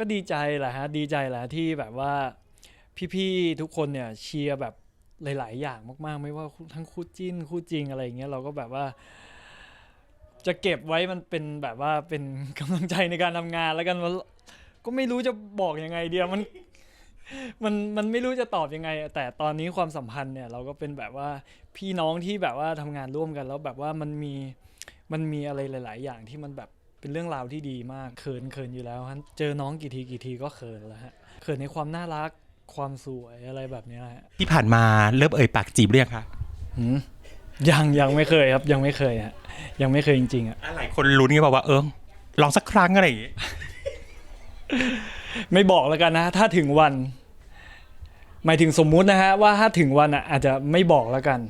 ก็ดีใจแหละฮะดีใจแหละที่แบบว่าพี่ๆทุกคนเนี่ยเชียร์แบบหลาย ๆ อย่างมาก ๆ ไม่ว่าทั้งคู่จิ้นคู่จริงอะไรอย่างเงี้ยเราก็แบบว่า จะเก็บไว้มันเป็นแบบว่าเป็นกำลังใจในการทำงานแล้วกันว่าก็ไม่รู้จะบอกยังไงเดียวมันมันมันไม่รู้จะตอบยังไง แต่ตอนนี้ความสัมพันธ์เนี่ย เราก็เป็นแบบว่าพี่น้องที่แบบว่าทำงานร่วมกัน แล้วแบบว่ามันมีมันมีอะไรหลาย ๆ อย่างที่มันแบบ เป็นเรื่องราวที่ดีมากเขินเขินอยู่แล้วฮะเจอน้องกี่ทีกี่ทีก็เขินแล้วฮะเขินในความน่ารักความสวยอะไรแบบเนี้ยฮะที่ผ่านมาเริ่มเอ่ยปากจีบเรียงคะหืมยังยังไม่เคยครับ ยังไม่เคยฮะยังไม่เคยจริงๆอะหลายคนลุ้นไงบอกว่าเออลองสักครั้งอะไรอย่างงี้ไม่บอกแล้วกันนะ ถ้าถึงวัน หมายถึงสมมุตินะฮะว่าถ้าถึงวันอะอาจจะไม่บอกแล้วกัน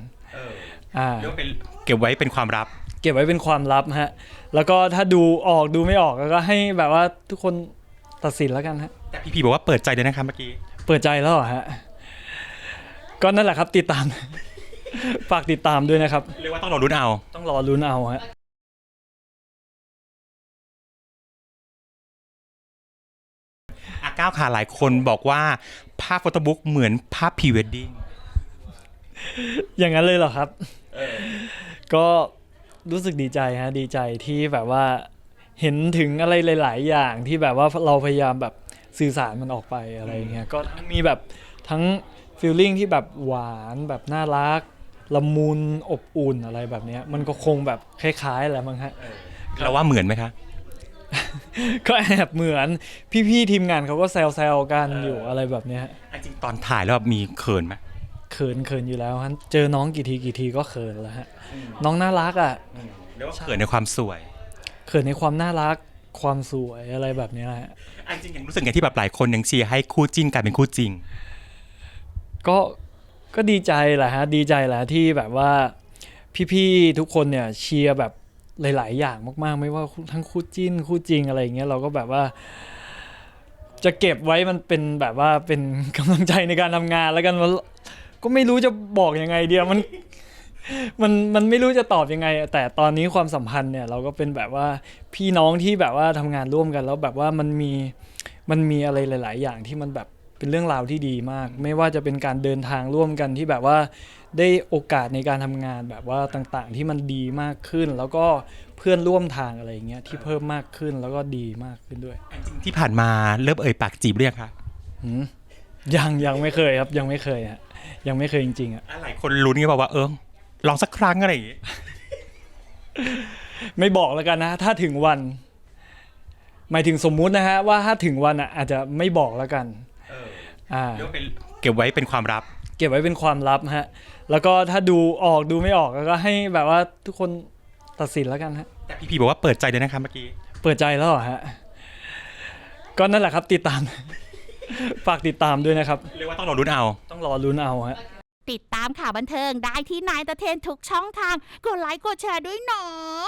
อ่า เรียกว่าเป็นเก็บไว้เป็นความลับ เก็บไว้เป็นความลับฮะ แล้วก็ถ้าดูออกดูไม่ออกแล้วก็ให้แบบว่าทุกคนตัดสินแล้วกันฮะ แต่พี่พีบอกว่าเปิดใจเลยนะครับเมื่อกี้ เปิดใจแล้วเหรอฮะ ก็นั่นแหละครับติดตาม ฝากติดตามด้วยนะครับ เรียกว่าต้องรอลุ้นเอา ต้องรอลุ้นเอาฮะอาก้าวค่ะหลายคนบอกว่าภาพโฟโต้บุ๊กเหมือนภาพพรีเวดดิ้ง อย่างนั้นเลยเหรอครับ ก็รู้สึกดีใจฮะดีใจที่แบบว่าเห็นถึงอะไรหลาย ๆ อย่างที่แบบว่าเราพยายามแบบสื่อสารมันออกไปอะไรอย่างเงี้ยก็มีแบบทั้งฟีลลิ่งที่แบบหวานแบบน่ารักละมุนอบอุ่นอะไรแบบเนี้ย มันก็คงแบบคล้ายๆแหละมั้งฮะเราว่าเหมือนไหมคะ ก็แอบเหมือนพี่ ๆ ทีมงานเขาก็แซวๆกันอยู่อะไรแบบเนี้ยจริงๆตอนถ่ายแล้วแบบมีเขินไหม เขินเขินอยู่แล้วฮะเจอน้องกี่ทีกี่ทีก็เขินแล้วฮะน้องน่ารักอะเรียกว่าเขินในความสวยเขินในความน่ารักความสวยอะไรแบบเนี้ยฮะจริงๆยังรู้สึกไงที่แบบหลายคนยังเชียร์ให้คู่จิ้นกลายเป็นคู่จริง ก็ก็ดีใจแหละฮะดีใจแหละที่แบบว่า พี่ๆทุกคนเนี่ยเชียร์แบบหลาย ๆ อย่างมาก ๆ ไม่ว่าทั้งคู่จิ้นคู่จริงอะไรอย่างเงี้ยเราก็แบบว่า จะเก็บไว้มันเป็นแบบว่าเป็นกำลังใจในการทำงานแล้วกันว่า ก็ไม่รู้จะบอกยังไงเดียวมันมันมันไม่รู้จะตอบยังไง แต่ตอนนี้ความสัมพันธ์เนี่ยเราก็เป็นแบบว่าพี่น้องที่แบบว่าทำงานร่วมกัน แล้วแบบว่ามันมีมันมีอะไรหลาย ๆ อย่างที่มันแบบเป็นเรื่องราวที่ดีมาก ไม่ว่าจะเป็นการเดินทางร่วมกันที่แบบว่าได้โอกาสในการทำงานแบบว่าต่างๆ ที่มันดีมากขึ้น แล้วก็เพื่อนร่วมทางอะไรอย่างเงี้ยที่เพิ่มมากขึ้นแล้วก็ดีมากขึ้นด้วย ที่ผ่านมาเริ่มเอ่ยปากจีบเรียงคะหืมยังยังไม่เคยครับยังไม่เคยฮะ ยังไม่เคยจริงๆอะ หลายคนลุ้นไงบอกว่าเออลองสักครั้งอะไรอย่างงี้ไม่บอกแล้วกันนะ ถ้าถึงวัน หมายถึงสมมุตินะฮะว่าถ้าถึงวันอะอาจจะไม่บอกแล้วกันอ่า เรียกว่าเป็นเก็บไว้เป็นความลับ เก็บไว้เป็นความลับฮะ แล้วก็ถ้าดูออกดูไม่ออกแล้วก็ให้แบบว่าทุกคนตัดสินแล้วกันฮะ แต่พี่พีบอกว่าเปิดใจเลยนะครับเมื่อกี้ เปิดใจแล้วเหรอฮะ ก็นั่นแหละครับติดตาม ฝากติดตามด้วยนะครับ เรียกว่าต้องรอลุ้นเอา ต้องรอลุ้นเอาฮะ ติดตามข่าวบันเทิงได้ที่นายตะเทนทุกช่องทาง กดไลค์กดแชร์ด้วยเนาะ